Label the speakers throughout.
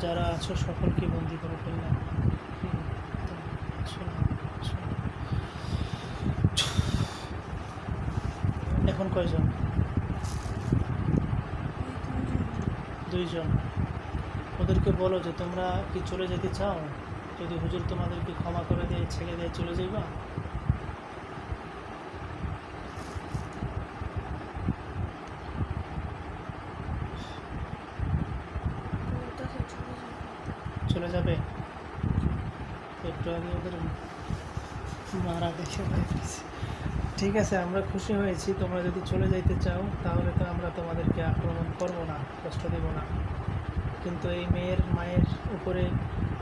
Speaker 1: যারা আছো সকলকে বন্দি করে ফেললাম। এখন কয়জন? দুইজন। ওদেরকে বলো যে, তোমরা কি চলে যেতে চাও? যদি হুজুর তোমাদেরকে ক্ষমা করে দেয়, ছেড়ে দেয়, চলে যাইবা? চলে যাবে। একটু আগে ওদের মারা দেখে ঠিক আছে, আমরা খুশি হয়েছি। তোমরা যদি চলে যাইতে চাও, তাহলে তো আমরা তোমাদেরকে আক্রমণ করব না, কষ্ট দেব না। কিন্তু এই মেয়ের মায়ের উপরে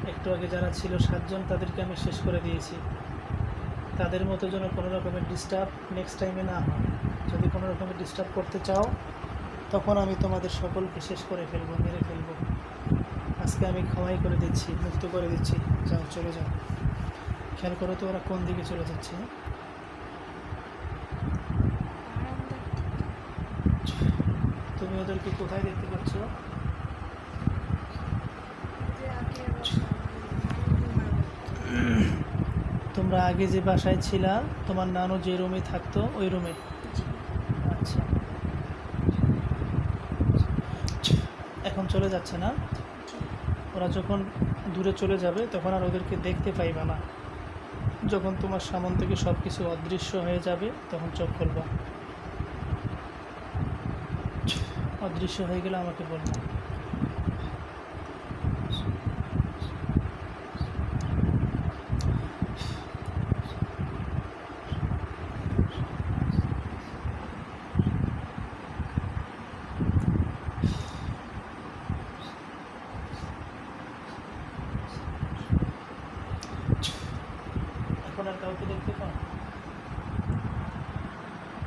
Speaker 1: একটু আগে যারা ছিল সাতজন, তাদেরকে আমি শেষ করে দিয়েছি। তাদের মতো যেন কোনো রকমের ডিস্টার্ব নেক্সট টাইমে না হয়। যদি কোনো রকমের ডিস্টার্ব করতে চাও, তখন আমি তোমাদের সকলকে শেষ করে ফেলব, মেরে ফেলব। আজকে আমি ক্ষমাই করে দিচ্ছি, মুক্ত করে দিচ্ছি। যাও, চলে যাও। খেয়াল করো তো ওরা কোন দিকে চলে যাচ্ছে? তুমি ওদেরকে কোথায় দেখতে পাচ্ছ? তোমরা আগে যে বাসায় ছিলা, তোমার নানু যে রুমে থাকতো, ওই রুমে? আচ্ছা। এখন চলে যাচ্ছে না? ওরা যখন দূরে চলে যাবে, তখন আর ওদেরকে দেখতে পাইবা না। যখন তোমার সামন থেকে সব কিছু অদৃশ্য হয়ে যাবে, তখন চোখ খুলবা। অদৃশ্য হয়ে গেলে আমাকে বলবে। এখন কি দেখতে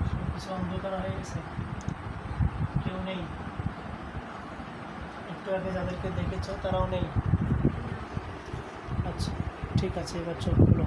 Speaker 1: সব কিছু অন্ধকার হয়ে গেছে। কেউ নেই। একটু আগে যাদেরকে দেখেছ, তারাও নেই। আচ্ছা ঠিক আছে, এবার চোখ খুলো।